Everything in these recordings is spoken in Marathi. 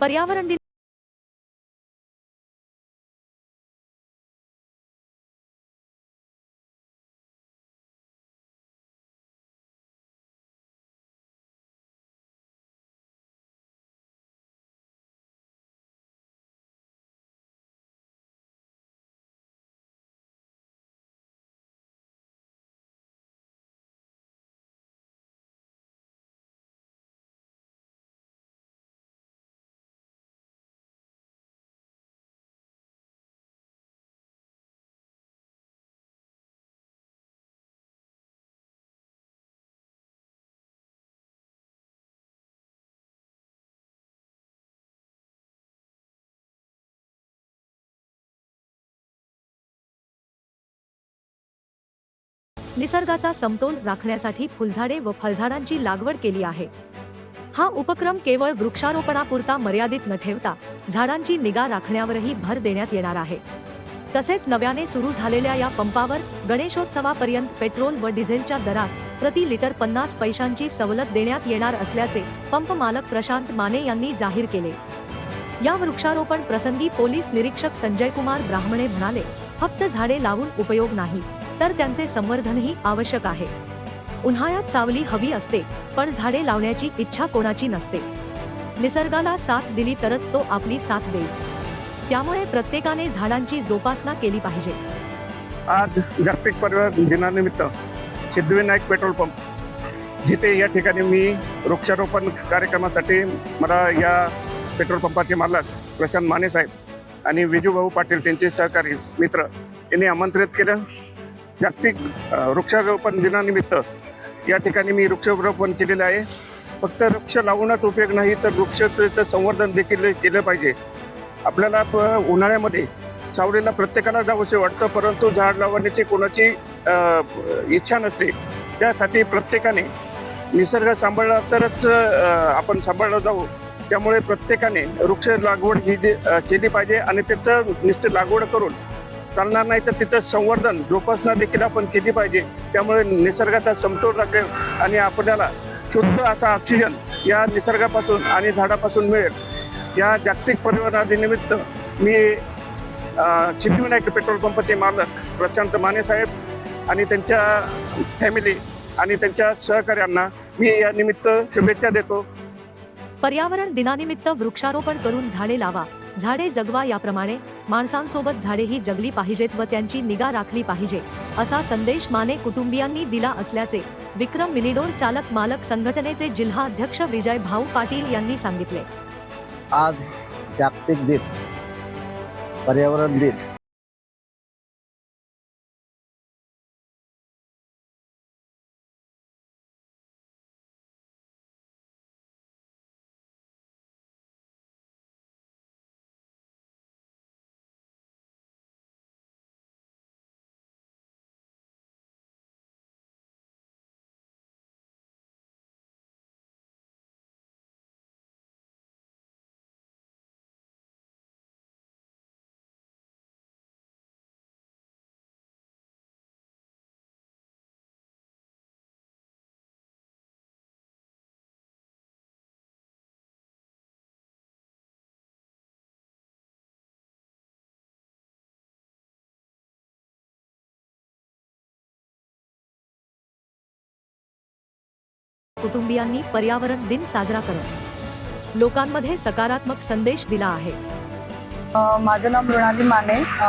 पर्यावरण निसर्गाचा समतोल राखण्यासाठी फुलझाडे व फळझाडांची लागवड केली आहे. हा उपक्रम केवळ वृक्षारोपणापुरता मर्यादित न ठेवता झाडांची निगा राखण्यावरही भर देण्यात येणार आहे. तसेच नव्याने सुरू झालेल्या या पंपावर गणेशोत्सवापर्यंत पेट्रोल व डिझेलच्या दरात प्रति लिटर पन्नास पैशांची सवलत देण्यात येणार असल्याचे पंप मालक प्रशांत माने यांनी जाहीर केले. या वृक्षारोपण प्रसंगी पोलीस निरीक्षक संजय कुमार ब्राह्मणे म्हणाले फक्त झाडे लावून उपयोग नाही. तर त्यांचे संवर्धनही आवश्यक आहे. उन्हाळ्यात सावली हवी असते पण झाडे लावण्याची इच्छा कोणाची नसते. निसर्गाला साथ दिली तरच तो आपली साथ देईल. त्यामुळे प्रत्येकाने झाडांची जोपासना केली पाहिजे. आज जागतिक पर्यावरण दिनानिमित्त सिद्धिविनायक पेट्रोल पंप. जिथे या ठिकाणी मी वृक्षारोपण कार्यक्रमासाठी मला या पेट्रोल पंपाचे मालक प्रशांत माने साहेब आणि विजूभाऊ पाटील त्यांचे सहकारी मित्र यांनी आमंत्रित केलं. जागतिक वृक्षारोपण दिनानिमित्त या ठिकाणी मी वृक्षारोपण केलेलं आहे. फक्त वृक्ष लावण्यात उपयोग नाही तर वृक्षतेचं संवर्धन देखील केलं पाहिजे. आपल्याला प- उन्हाळ्यामध्ये सावलीला प्रत्येकाला जावंसे वाटतं परंतु झाड लावण्याची कोणाची इच्छा नसते. त्यासाठी प्रत्येकाने निसर्ग सांभाळला तरच आपण सांभाळला जाऊ त्यामुळे प्रत्येकाने वृक्ष लागवड ही केली पाहिजे आणि त्याचं निश्चित लागवड करून चालणार नाही तर तिचं संवर्धन जोपासना देखील आपण केली पाहिजे. त्यामुळे निसर्गाचा समतोल राखेल आणि आपल्याला शुद्ध असा ऑक्सिजन या निसर्गापासून आणि झाडापासून मिळेल. या जागतिक पर्यावरण मी सिद्धिविनायक पेट्रोल पंपचे मालक प्रशांत माने साहेब आणि त्यांच्या फॅमिली आणि त्यांच्या सहकार्यांना मी या निमित्त शुभेच्छा देतो. पर्यावरण दिनानिमित्त वृक्षारोपण करून झाडे लावा. झाडे जगवा याप्रमाणे माणसांसोबत झाडेही जगली पाहिजेत व त्यांची निगा राखली पाहिजे असा संदेश माने कुटुंबियांनी दिला असल्याचे विक्रम मिनिडोर चालक मालक संघटनेचे जिल्हा अध्यक्ष विजय भाऊ पाटील यांनी सांगितले. आज जागतिक दिन पर्यावरण दिन. कुटुंबियांनी पर्यावरण दिन साजरा करत लोकांमध्ये सकारात्मक संदेश दिला आहे. अ, माझं नाव मृणाली माने अ,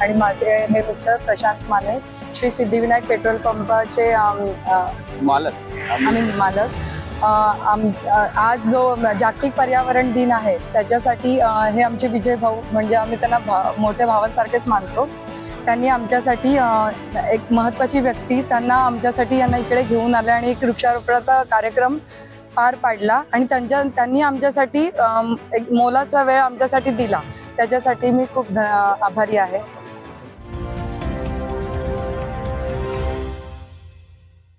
आणि माझे हे मिस्टर प्रशांत माने श्री सिद्धिविनायक पेट्रोल पंपाचे मालक. आम्ही मालक. आज जो जागतिक पर्यावरण दिन आहे त्याच्यासाठी हे आमचे विजय भाऊ म्हणजे आम्ही त्यांना भा- मोठ्या भावांसारखेच मानतो. त्यांनी आमच्यासाठी एक महत्त्वाची व्यक्ती त्यांना आमच्यासाठी यांना इकडे घेऊन आले आणि एक वृक्षारोपणाचा कार्यक्रम पार पाडला आणि त्यांच्या त्यांनी आमच्यासाठी एक मोलाचा वेळ आमच्यासाठी दिला. त्याच्यासाठी मी खूप ध- आभारी आहे.